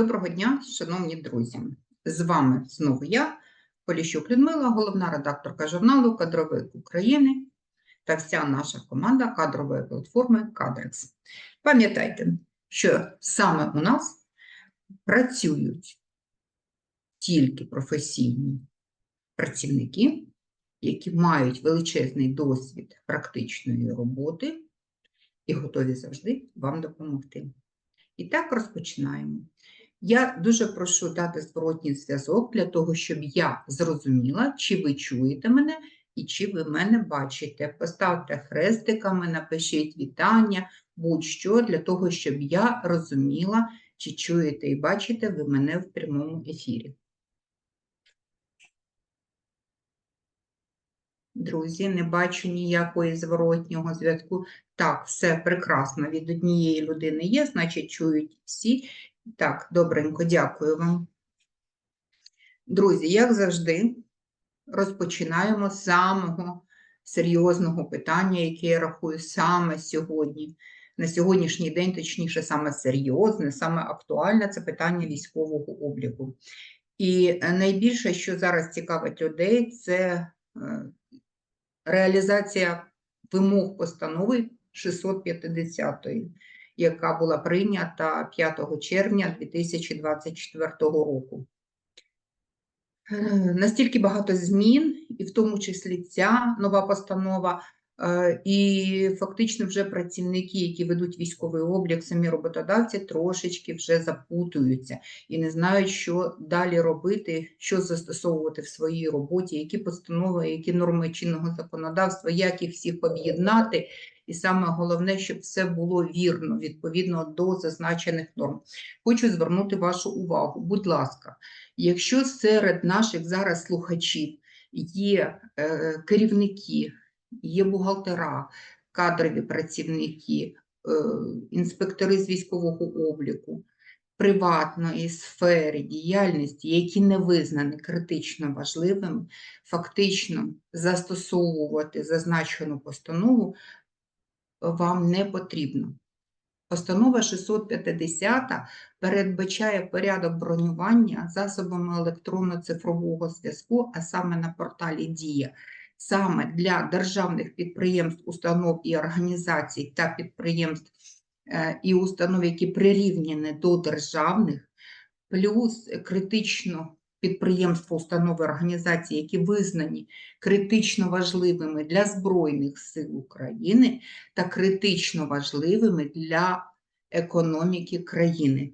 Доброго дня, шановні друзі! З вами знову я, Поліщук Людмила, головна редакторка журналу Кадровик України та вся наша команда кадрової платформи Кадрекс. Пам'ятайте, що саме у нас працюють тільки професійні працівники, які мають величезний досвід практичної роботи і готові завжди вам допомогти. І так розпочинаємо. Я дуже прошу дати зворотній зв'язок для того, щоб я зрозуміла, чи ви чуєте мене і чи ви мене бачите. Поставте хрестиками, напишіть вітання, будь-що для того, щоб я розуміла, чи чуєте і бачите ви мене в прямому ефірі. Друзі, не бачу ніякої зворотнього зв'язку. Так, все прекрасно. Від однієї людини є, значить, чують всі. Так, добренько, дякую вам. Друзі, як завжди, розпочинаємо з самого серйозного питання, яке я рахую саме сьогодні. На сьогоднішній день, точніше, саме серйозне, саме актуальне це питання військового обліку. І найбільше, що зараз цікавить людей, це е, реалізація вимог постанови 650 яка була прийнята 5 червня 2024 року. Е, Настільки багато змін, і в тому числі ця нова постанова, е, і фактично вже працівники, які ведуть військовий облік, самі роботодавці трошечки вже запутуються і не знають, що далі робити, що застосовувати в своїй роботі, які постанови, які норми чинного законодавства, як їх всіх об'єднати. І саме головне, щоб все було вірно відповідно до зазначених норм. Хочу звернути вашу увагу. Будь ласка, якщо серед наших зараз слухачів є е, керівники, є бухгалтера, кадрові працівники, е, інспектори з військового обліку, приватної сфери діяльності, які не визнані критично важливими, фактично застосовувати зазначену постанову вам не потрібно. Постанова 650 передбачає порядок бронювання засобами електронно-цифрового зв'язку, а саме на порталі Дія, саме для державних підприємств, установ і організацій та підприємств е, і установ, які прирівняні до державних, плюс критично підприємства, установи, організації, які визнані критично важливими для Збройних сил України та критично важливими для економіки країни.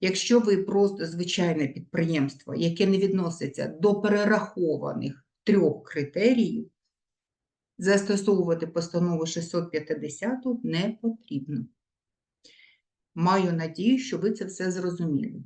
Якщо ви просто звичайне підприємство, яке не відноситься до перерахованих трьох критеріїв, застосовувати постанову 650 не потрібно. Маю надію, що ви це все зрозуміли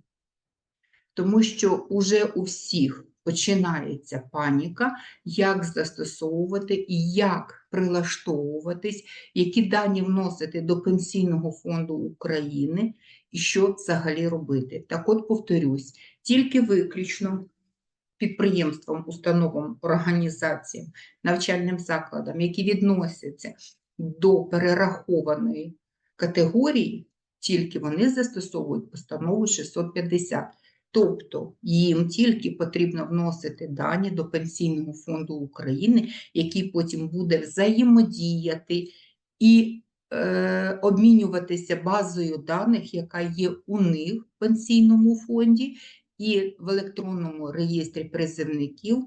тому що уже у всіх починається паніка, як застосовувати і як прилаштовуватись, які дані вносити до Пенсійного фонду України і що взагалі робити. Так от повторюсь, тільки виключно підприємствам, установам, організаціям, навчальним закладам, які відносяться до перерахованої категорії, тільки вони застосовують постанову 650. Тобто їм тільки потрібно вносити дані до Пенсійного фонду України, який потім буде взаємодіяти і е, обмінюватися базою даних, яка є у них в пенсійному фонді, і в електронному реєстрі призивників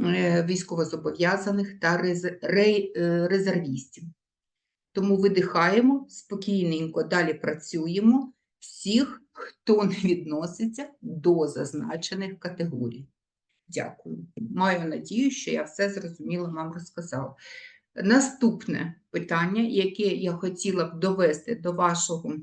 е, військовозобов'язаних та рез- ре- е, резервістів. Тому видихаємо спокійненько, далі працюємо всіх, хто не відноситься до зазначених категорій. Дякую. Маю надію, що я все зрозуміло вам розказала. Наступне питання, яке я хотіла б довести до вашого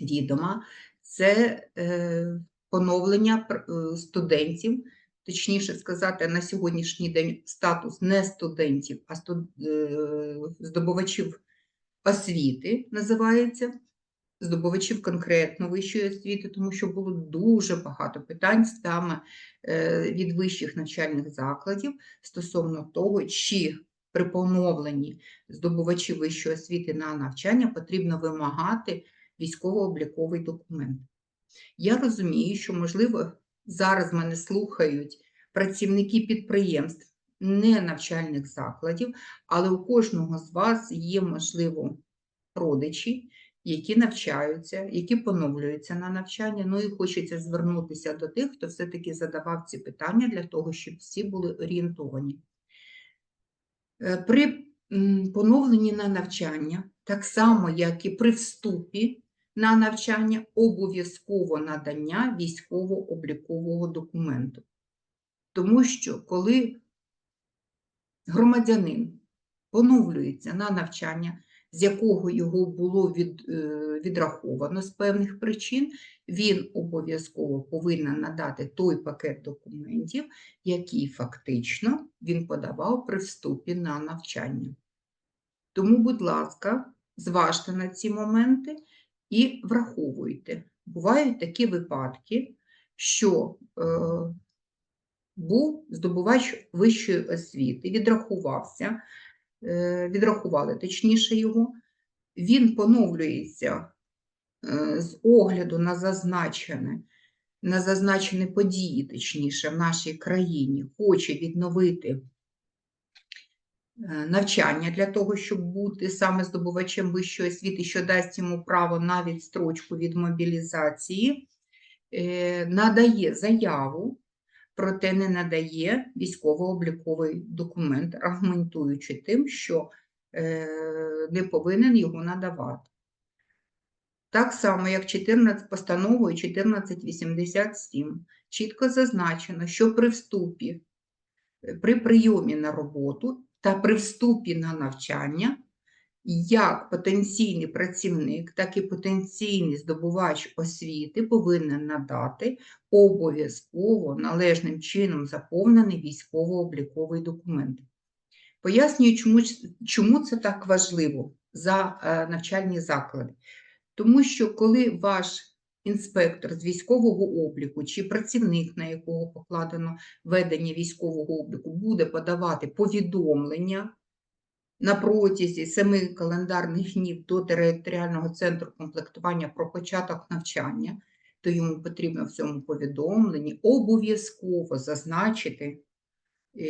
відома, це е, поновлення е, студентів, точніше сказати, на сьогоднішній день статус не студентів, а е, здобувачів освіти називається здобувачів конкретно вищої освіти, тому що було дуже багато питань саме е, від вищих навчальних закладів стосовно того, чи при поновленні здобувачів вищої освіти на навчання потрібно вимагати військово-обліковий документ. Я розумію, що, можливо, зараз мене слухають працівники підприємств, не навчальних закладів, але у кожного з вас є, можливо, родичі, які навчаються, які поновлюються на навчання. Ну і хочеться звернутися до тих, хто все-таки задавав ці питання для того, щоб всі були орієнтовані. Е, При поновленні на навчання, так само, як і при вступі на навчання, обов'язково надання військово-облікового документу. Тому що коли громадянин поновлюється на навчання, з якого його було від, е, відраховано з певних причин, він обов'язково повинен надати той пакет документів, який фактично він подавав при вступі на навчання. Тому, будь ласка, зважте на ці моменти і враховуйте. Бувають такі випадки, що е, був здобувач вищої освіти, відрахувався, відрахували точніше його, він поновлюється е, з огляду на зазначене, на зазначені події, точніше, в нашій країні, хоче відновити е, навчання для того, щоб бути саме здобувачем вищої освіти, що дасть йому право на відстрочку від мобілізації, е, надає заяву, проте не надає військово-обліковий документ, аргументуючи тим, що е, не повинен його надавати. Так само, як 14 постановою 1487 чітко зазначено, що при вступі, е, при прийомі на роботу та при вступі на навчання, як потенційний працівник, так і потенційний здобувач освіти повинен надати обов'язково належним чином заповнений військово-обліковий документ. Пояснюю, чому, чому це так важливо за е, навчальні заклади. Тому що коли ваш інспектор з військового обліку чи працівник, на якого покладено ведення військового обліку, буде подавати повідомлення на протязі семи календарних днів до територіального центру комплектування про початок навчання, то йому потрібно в цьому повідомленні обов'язково зазначити е,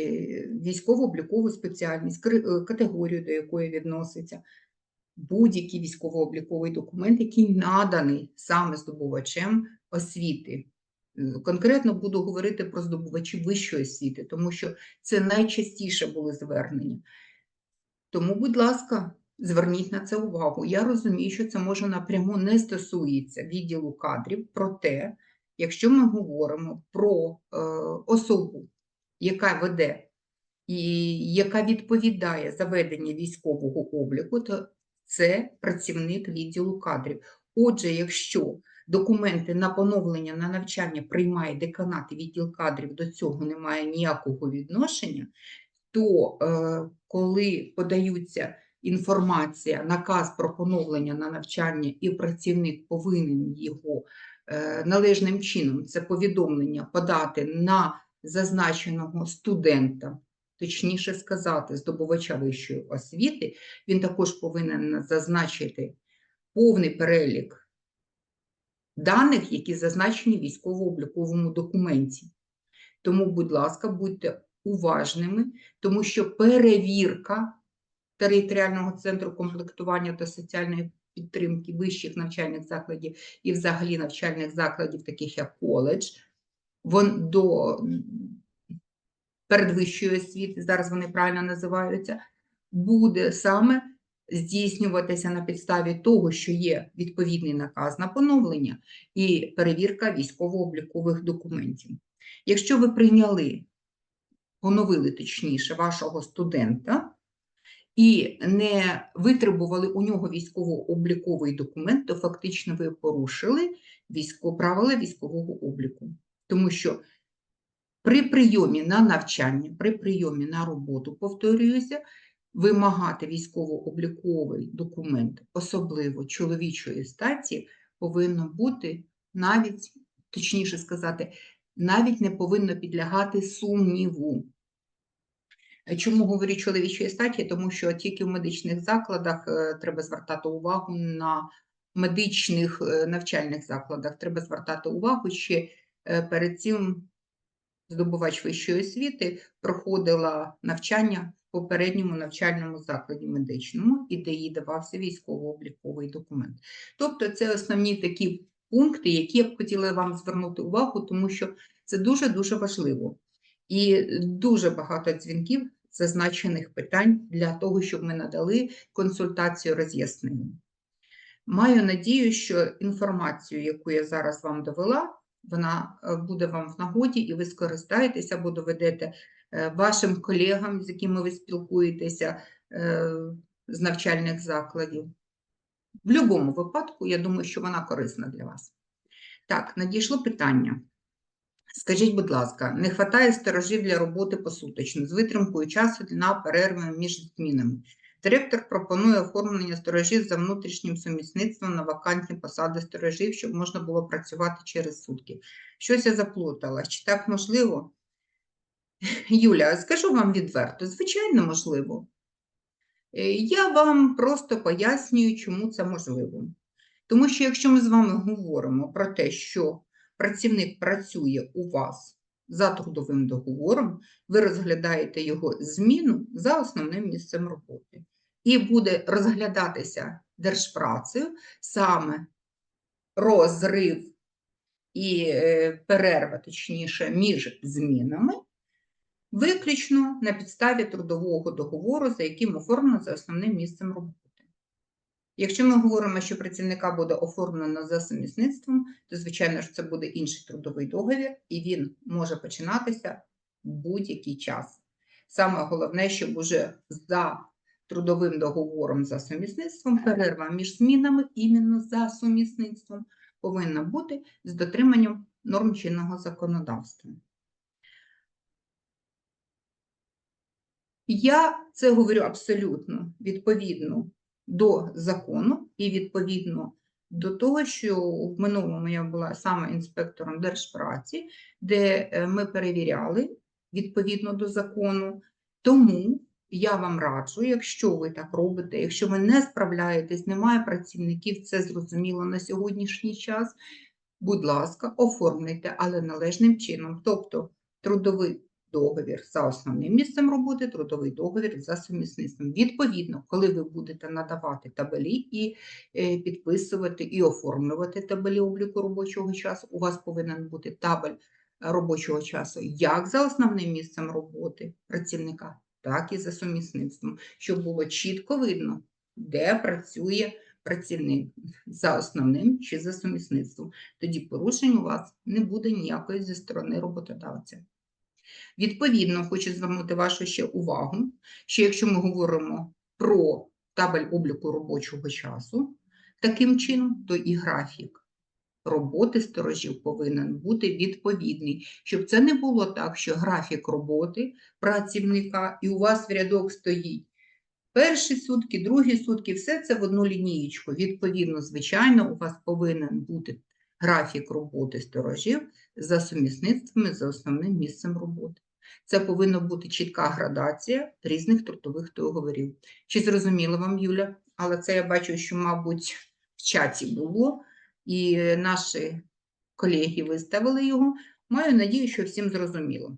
військово-облікову спеціальність, е, категорію, до якої відноситься, будь-який військово-обліковий документ, який наданий саме здобувачем освіти. Е, Конкретно буду говорити про здобувачів вищої освіти, тому що це найчастіше були звернення. Тому, будь ласка, зверніть на це увагу. Я розумію, що це може напряму не стосується відділу кадрів, проте, якщо ми говоримо про е, особу, яка веде і яка відповідає за ведення військового обліку, то це працівник відділу кадрів. Отже, якщо документи на поновлення на навчання приймає деканат і відділ кадрів, до цього немає ніякого відношення, то е, коли подаються інформація, наказ про поновлення на навчання, і працівник повинен його е, належним чином, це повідомлення подати на зазначеного студента, точніше сказати, здобувача вищої освіти, він також повинен зазначити повний перелік даних, які зазначені в військово-обліковому документі. Тому, будь ласка, будьте уважними, тому що перевірка територіального центру комплектування та соціальної підтримки вищих навчальних закладів і взагалі навчальних закладів, таких як коледж, вон до передвищої освіти, зараз вони правильно називаються, буде саме здійснюватися на підставі того, що є відповідний наказ на поновлення і перевірка військово-облікових документів. Якщо ви прийняли поновили точніше вашого студента і не витребували у нього військово-обліковий документ, то фактично ви порушили військо, правила військового обліку. Тому що при прийомі на навчання, при прийомі на роботу, повторююся, вимагати військово-обліковий документ, особливо чоловічої статі, повинно бути навіть, точніше сказати, навіть не повинно підлягати сумніву. Е, Чому говорю чоловічої статі? Тому що тільки в медичних закладах е, треба звертати увагу на медичних е, навчальних закладах треба звертати увагу, ще перед цим здобувач вищої освіти проходила навчання в попередньому навчальному закладі медичному, і де їй давався військово-обліковий документ. Тобто це основні такі пункти, які я б хотіла вам звернути увагу, тому що це дуже-дуже важливо. І дуже багато дзвінків зазначених питань для того, щоб ми надали консультацію роз'яснення. Маю надію, що інформацію, яку я зараз вам довела, вона е, буде вам в нагоді, і ви скористаєтеся або доведете е, вашим колегам, з якими ви спілкуєтеся е, з навчальних закладів. В будь-якому випадку, я думаю, що вона корисна для вас. Так, надійшло питання. Скажіть, будь ласка, не вистачає сторожів для роботи посуточно з витримкою часу на перерви між змінами. Директор пропонує оформлення сторожів за внутрішнім сумісництвом на вакантні посади сторожів, щоб можна було працювати через сутки. Щось я заплутала. Чи так можливо? Юля, скажу вам відверто, звичайно, можливо. Е, Я вам просто пояснюю, чому це можливо. Тому що якщо ми з вами говоримо про те, що працівник працює у вас за трудовим договором, ви розглядаєте його зміну за основним місцем роботи. І буде розглядатися держпрацею саме розрив і е, перерва, точніше, між змінами, виключно на підставі трудового договору, за яким оформлено за основним місцем роботи. Якщо ми говоримо, що працівника буде оформлено за сумісництвом, то, звичайно ж, це буде інший трудовий договір, і він може починатися в будь-який час. Саме головне, щоб уже за трудовим договором за сумісництвом перерва між змінами іменно за сумісництвом повинна бути з дотриманням норм чинного законодавства. Я це говорю абсолютно відповідно до закону і відповідно до того, що в минулому я була саме інспектором держпраці, де е, ми перевіряли відповідно до закону. Тому я вам раджу, якщо ви так робите, якщо ви не справляєтесь, немає працівників, це зрозуміло на сьогоднішній час. Будь ласка, оформлюйте, але належним чином. Тобто трудовий договір за основним місцем роботи, трудовий договір за сумісництвом. Відповідно, коли ви будете надавати табелі і е, підписувати і оформлювати табелі обліку робочого часу, у вас повинен бути табель робочого часу як за основним місцем роботи працівника, так і за сумісництвом, щоб було чітко видно, де працює працівник за основним чи за сумісництвом. Тоді порушень у вас не буде ніякої зі сторони роботодавця. Відповідно, хочу звернути вашу ще увагу, що якщо ми говоримо про табель обліку робочого часу, таким чином, то і графік роботи сторожів повинен бути відповідний, щоб це не було так, що графік роботи працівника і у вас в рядок стоїть перші сутки, другі сутки, все це в одну лінієчку. Відповідно, звичайно, у вас повинен бути графік роботи сторожів за сумісництвами за основним місцем роботи. Це повинна бути чітка градація різних трудових договорів. Чи зрозуміло вам, Юля? Але це я бачу, що, мабуть, в чаті було, і наші колеги виставили його. Маю надію, що всім зрозуміло.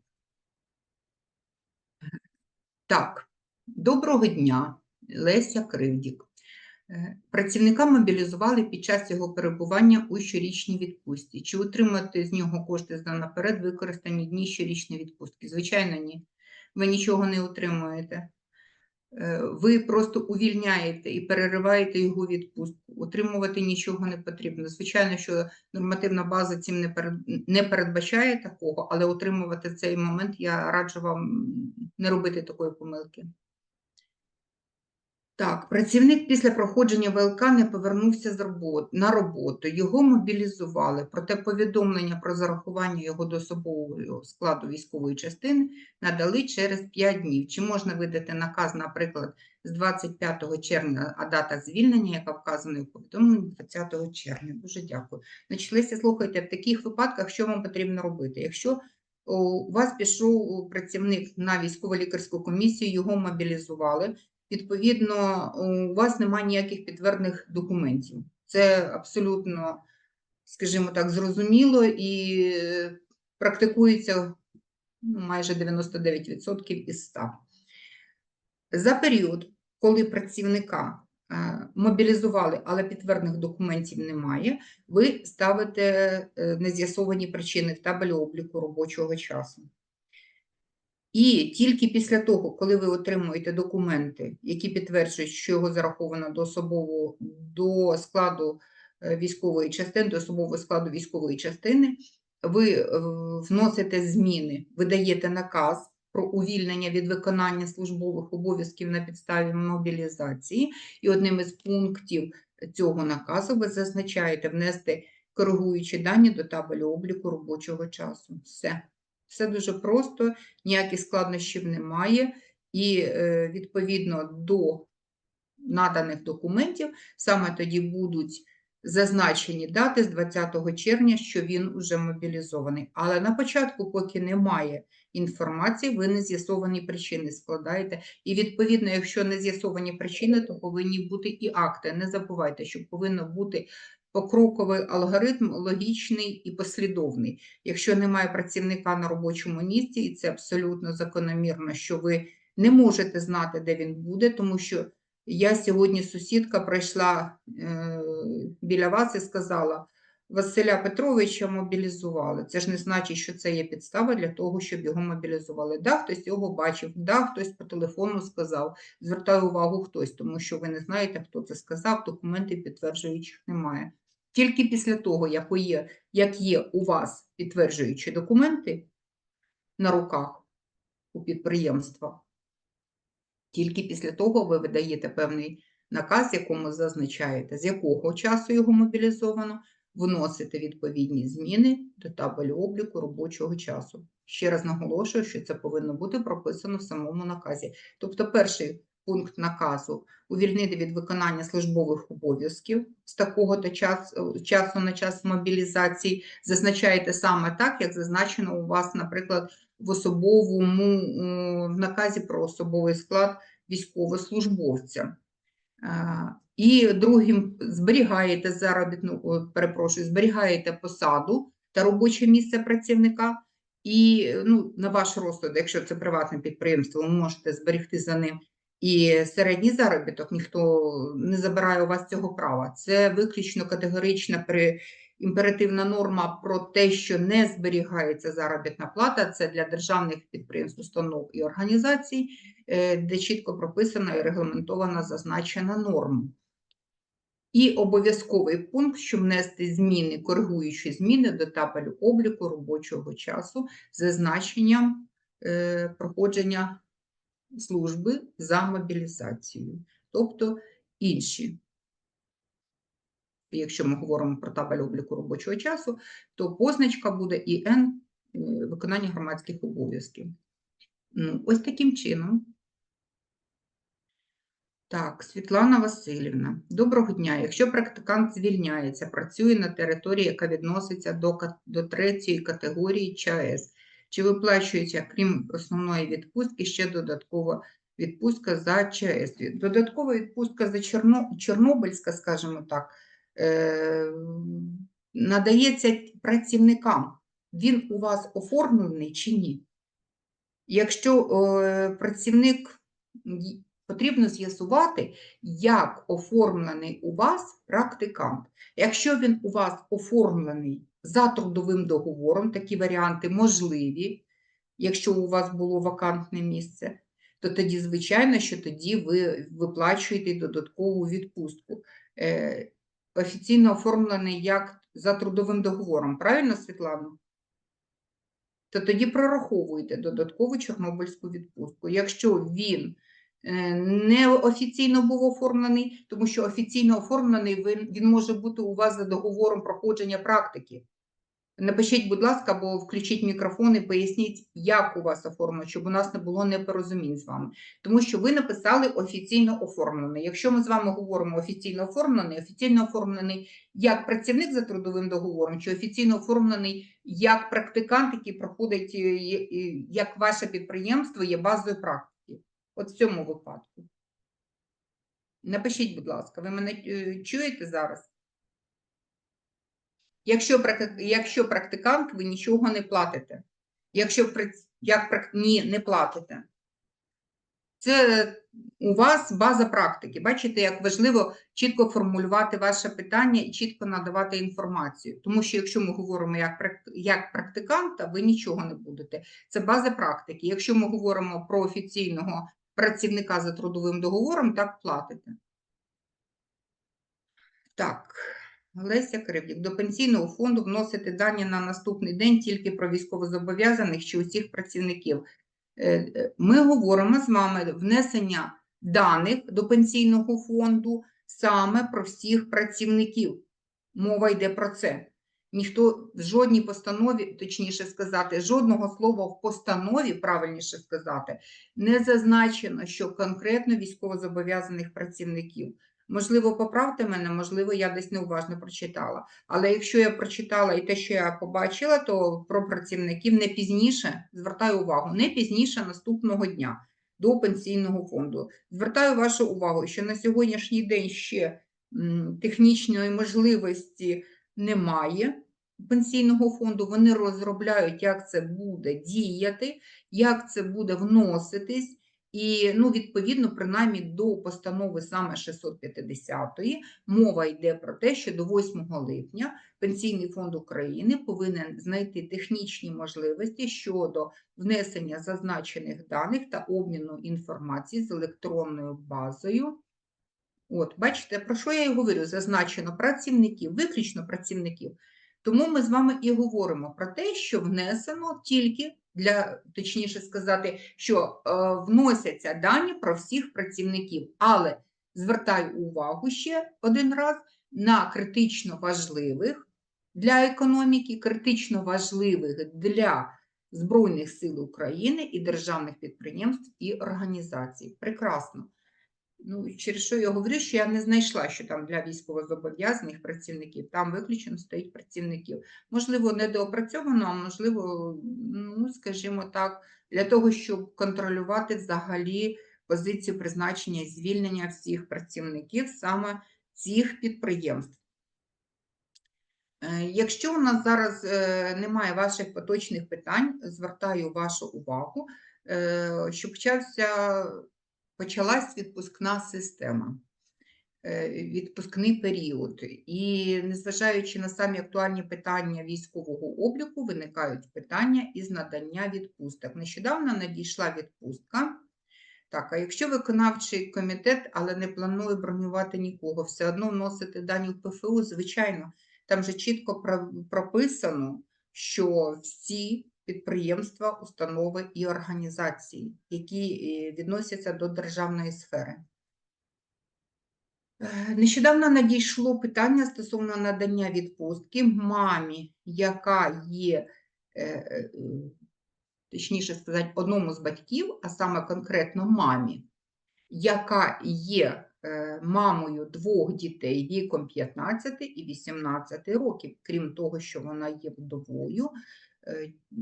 Так, доброго дня, Леся Кривдік. Е, Працівника мобілізували під час його перебування у щорічній відпустці. Чи отримати з нього кошти за наперед використані дні щорічної відпустки? Звичайно, ні. Ви нічого не отримуєте. Е, Ви просто увільняєте і перериваєте його відпустку. Отримувати нічого не потрібно. Звичайно, що нормативна база цим не передбачає такого, але отримувати цей момент я раджу вам не робити такої помилки. Так, працівник після проходження ВЛК не повернувся з робот, на роботу. Його мобілізували, проте повідомлення про зарахування його до особового складу військової частини надали через 5 днів. Чи можна видати наказ, наприклад, з 25 червня, а дата звільнення, яка вказана у повідомленні 20 червня? Дуже дякую. Значить, Леся, слухайте, в таких випадках що вам потрібно робити? Якщо у вас пішов працівник на військово-лікарську комісію, його мобілізували, Відповідно, у вас немає ніяких підтвердних документів. Це абсолютно, скажімо так, зрозуміло і е, практикується майже 99% із 100. За період, коли працівника е, мобілізували, але підтверджених документів немає, ви ставите е, нез'ясовані причини в табелі обліку робочого часу. І тільки після того, коли ви отримуєте документи, які підтверджують, що його зараховано до особового до складу е, військової частини, до особового складу військової частини, ви е, вносите зміни, видаєте наказ про увільнення від виконання службових обов'язків на підставі мобілізації, і одним із пунктів цього наказу ви зазначаєте внести коригуючі дані до табелю обліку робочого часу. Все. Все дуже просто, ніяких складнощів немає, і е, відповідно до наданих документів саме тоді будуть зазначені дати з 20 червня, що він уже мобілізований. Але на початку, поки немає інформації, ви не з'ясовані причини складаєте. І відповідно, якщо не з'ясовані причини, то повинні бути і акти. Не забувайте, що повинно бути покроковий алгоритм, логічний і послідовний. Якщо немає працівника на робочому місці, і це абсолютно закономірно, що ви не можете знати, де він буде, тому що я сьогодні сусідка прийшла е, біля вас і сказала, Василя Петровича мобілізували. Це ж не значить, що це є підстава для того, щоб його мобілізували. Да, хтось його бачив, да, хтось по телефону сказав. Звертаю увагу хтось, тому що ви не знаєте, хто це сказав, документів підтверджуючих немає. Тільки після того, як є, у вас підтверджуючі документи на руках у підприємства, тільки після того ви видаєте певний наказ, якому зазначаєте, з якого часу його мобілізовано, вносите відповідні зміни до табелю обліку робочого часу. Ще раз наголошую, що це повинно бути прописано в самому наказі. Тобто, перший пункт наказу увільнити від виконання службових обов'язків з такого то часу, часу на час мобілізації, зазначаєте саме так, як зазначено у вас, наприклад, в особовому в наказі про особовий склад військовослужбовця. Е, І другим зберігаєте заробітну, перепрошую, зберігаєте посаду та робоче місце працівника. І ну, на ваш розсуд, якщо це приватне підприємство, ви можете зберегти за ним і середній заробіток, ніхто не забирає у вас цього права. Це виключно категорична при імперативна норма про те, що не зберігається заробітна плата. Це для державних підприємств, установ і організацій, е, де чітко прописана і регламентована зазначена норма. І обов'язковий пункт, що внести зміни, коригуючі зміни до табелю обліку робочого часу зазначенням е, проходження служби за мобілізацією, тобто інші. Якщо ми говоримо про табель обліку робочого часу, то позначка буде ІН е, виконання громадських обов'язків. Ну, ось таким чином. Так, Світлана Васильівна, доброго дня. Якщо практикант звільняється, працює на території, яка відноситься до, до третьої категорії ЧАЕС, чи виплачується, крім основної відпустки, ще додаткова відпустка за ЧАЕС? Додаткова відпустка за Чорно... Чорнобильська, скажімо так, е... надається працівникам. Він у вас оформлений чи ні? Якщо е, працівник потрібно з'ясувати, як оформлений у вас практикант. Якщо він у вас оформлений за трудовим договором, такі варіанти можливі, якщо у вас було вакантне місце, то тоді, звичайно, що тоді ви виплачуєте додаткову відпустку. Е, Офіційно оформлений як за трудовим договором. Правильно, Світлано? то тоді прораховуйте додаткову чорнобильську відпустку. Якщо він е, не офіційно був оформлений, тому що офіційно оформлений він, він може бути у вас за договором проходження практики. Напишіть, будь ласка, або включіть мікрофон і поясніть, як у вас оформлено, щоб у нас не було непорозумінь з вами. Тому що ви написали офіційно оформлений. Якщо ми з вами говоримо офіційно оформлений, офіційно оформлений як працівник за трудовим договором, чи офіційно оформлений як практикант, який проходить, е, е, як ваше підприємство є базою практики. От в цьому випадку. Напишіть, будь ласка, ви мене е, чуєте зараз? Якщо, якщо практикант, ви нічого не платите. Якщо як ні, не платите. Це у вас база практики. Бачите, як важливо чітко формулювати ваше питання і чітко надавати інформацію. Тому що якщо ми говоримо як, як практиканта, ви нічого не будете. Це база практики. Якщо ми говоримо про офіційного працівника за трудовим договором, так платите. Так, Леся Кривдік. До пенсійного фонду вносити дані на наступний день тільки про військовозобов'язаних чи усіх працівників. Е, е, Ми говоримо з вами внесення даних до пенсійного фонду саме про всіх працівників. Мова йде про це. Ніхто в жодній постанові, точніше сказати, жодного слова в постанові, правильніше сказати, не зазначено, що конкретно військовозобов'язаних працівників. Можливо, поправте мене, можливо, я десь неуважно прочитала. Але якщо я прочитала і те, що я побачила, то про працівників не пізніше, звертаю увагу, не пізніше наступного дня до пенсійного фонду. Звертаю вашу увагу, що на сьогоднішній день ще технічної можливості немає пенсійного фонду. Вони розробляють, як це буде діяти, як це буде вноситись. І, ну, відповідно, принаймні до постанови саме 650-ї мова йде про те, що до 8 липня Пенсійний фонд України повинен знайти технічні можливості щодо внесення зазначених даних та обміну інформації з електронною базою. От, бачите, про що я і говорю? Зазначено працівників, виключно працівників. Тому ми з вами і говоримо про те, що внесено тільки для, точніше сказати, що е, вносяться дані про всіх працівників. Але звертаю увагу ще один раз на критично важливих для економіки, критично важливих для Збройних сил України і державних підприємств і організацій. Прекрасно. Ну, через що я говорю, що я не знайшла, що там для військовозобов'язаних працівників, там виключено стоїть працівників. Можливо, недоопрацьовано, а можливо, ну, скажімо так, для того, щоб контролювати взагалі позицію призначення і звільнення всіх працівників саме цих підприємств. Е, Якщо у нас зараз е, немає ваших поточних питань, звертаю вашу увагу, е, що почався почалась відпускна система, е, відпускний період. І незважаючи на самі актуальні питання військового обліку, виникають питання із надання відпусток. Нещодавно надійшла відпустка. Так, а якщо виконавчий комітет, але не планує бронювати нікого, все одно вносити дані в ПФУ, звичайно, там же чітко прописано, що всі підприємства, установи і організації, які е, відносяться до державної сфери. Е, Нещодавно надійшло питання стосовно надання відпустки мамі, яка є, е, точніше сказати, одному з батьків, а саме конкретно мамі, яка є мамою двох дітей віком 15 і 18 років, крім того, що вона є вдовою,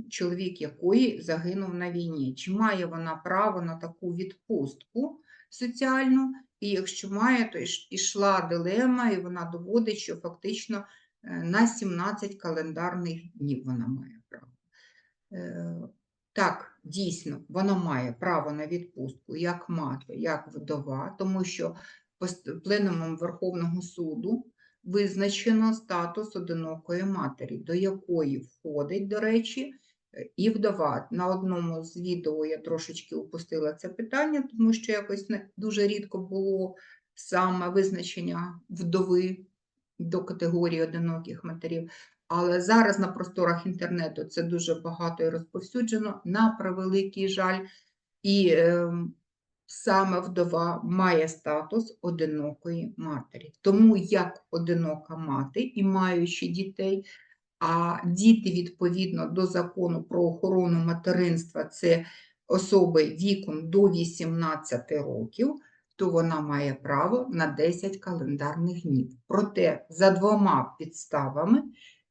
чоловік якої загинув на війні. Чи має вона право на таку відпустку соціальну? І якщо має, то ішла дилема, і вона доводить, що фактично е, на 17 календарних днів вона має право. Е, Так, дійсно, вона має право на відпустку як мати, як вдова, тому що пленумом Верховного суду визначено статус одинокої матері, до якої входить, до речі, і вдова. На одному з відео я трошечки упустила це питання, тому що якось дуже рідко було саме визначення вдови до категорії одиноких матерів. Але зараз на просторах інтернету це дуже багато і розповсюджено, на превеликий жаль. І ем, саме вдова має статус одинокої матері. Тому як одинока мати і маючи дітей, а діти відповідно до закону про охорону материнства це особи віком до 18 років, то вона має право на 10 календарних днів. Проте за двома підставами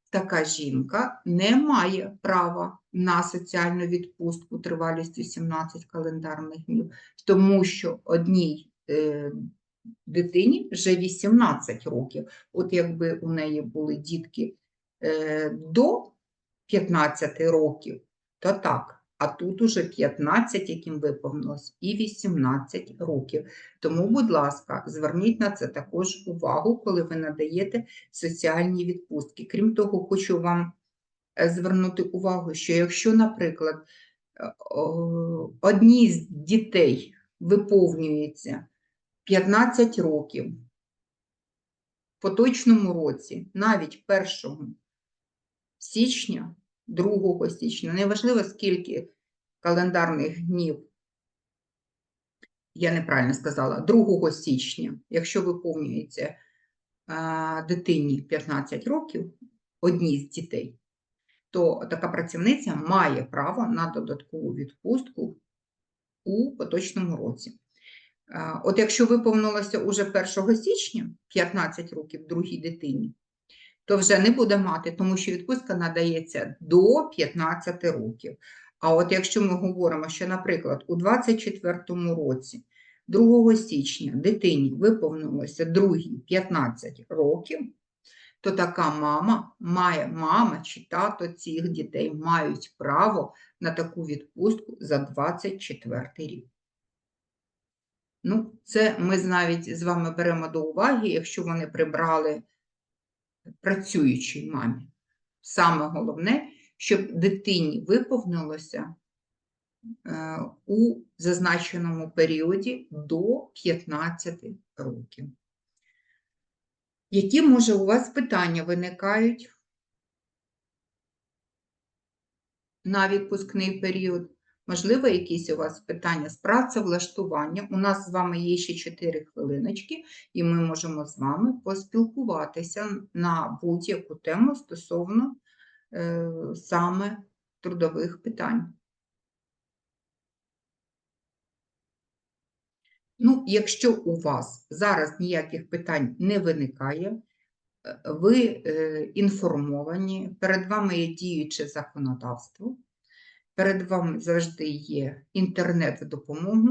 така жінка не має права на соціальну відпустку тривалістю 17 календарних днів, тому що одній е, дитині вже 18 років. От якби у неї були дітки е, до 15 років, то так. А тут уже 15, яким виповнилось, і 18 років. Тому, будь ласка, зверніть на це також увагу, коли ви надаєте соціальні відпустки. Крім того, хочу вам звернути увагу, що якщо, наприклад, е, одній з дітей виповнюється 15 років в поточному році, навіть 1 січня, 2 січня, неважливо скільки календарних днів, я неправильно сказала, 2 січня, якщо виповнюється а, дитині 15 років, одній з дітей, то така працівниця має право на додаткову відпустку у поточному році. От якщо виповнилося уже 1 січня 15 років другій дитині, то вже не буде мати, тому що відпустка надається до 15 років. А от якщо ми говоримо, що, наприклад, у 24 році, 2 січня, дитині виповнилося другій 15 років, то така мама має, мама чи тато цих дітей мають право на таку відпустку за 24 рік. Ну, це ми навіть з вами беремо до уваги, якщо вони прибрали працюючій мамі. Саме головне, щоб дитині виповнилося е, у зазначеному періоді до 15 років. Які, може, у вас питання виникають на відпускний період? Можливо, якісь у вас питання з працевлаштування. У нас з вами є ще 4 хвилиночки, і ми можемо з вами поспілкуватися на будь-яку тему стосовно е, саме трудових питань. Ну, якщо у вас зараз ніяких питань не виникає, е, ви е, інформовані, перед вами є діюче законодавство, перед вами завжди є інтернет в допомогу.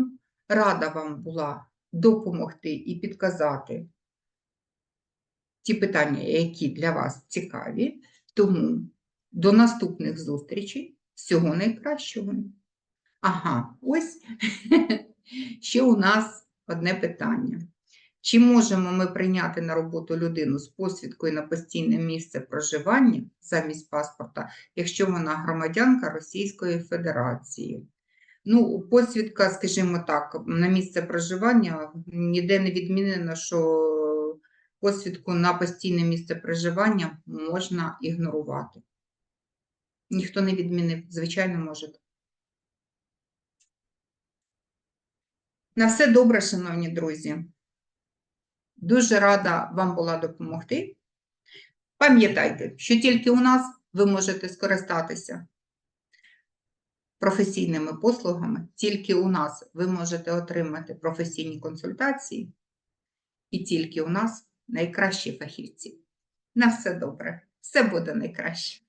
Рада вам була допомогти і підказати ті питання, які для вас цікаві. Тому до наступних зустрічей. Всього найкращого. Ага, ось ще у нас одне питання. Чи можемо ми прийняти на роботу людину з посвідкою на постійне місце проживання замість паспорта, якщо вона громадянка Російської Федерації? Ну, посвідка, скажімо так, на місце проживання ніде не відмінено, що посвідку на постійне місце проживання можна ігнорувати. Ніхто не відмінив, звичайно, може. На все добре, шановні друзі. Дуже рада вам була допомогти. Пам'ятайте, що тільки у нас ви можете скористатися професійними послугами, тільки у нас ви можете отримати професійні консультації, і тільки у нас найкращі фахівці. На все добре, все буде найкраще.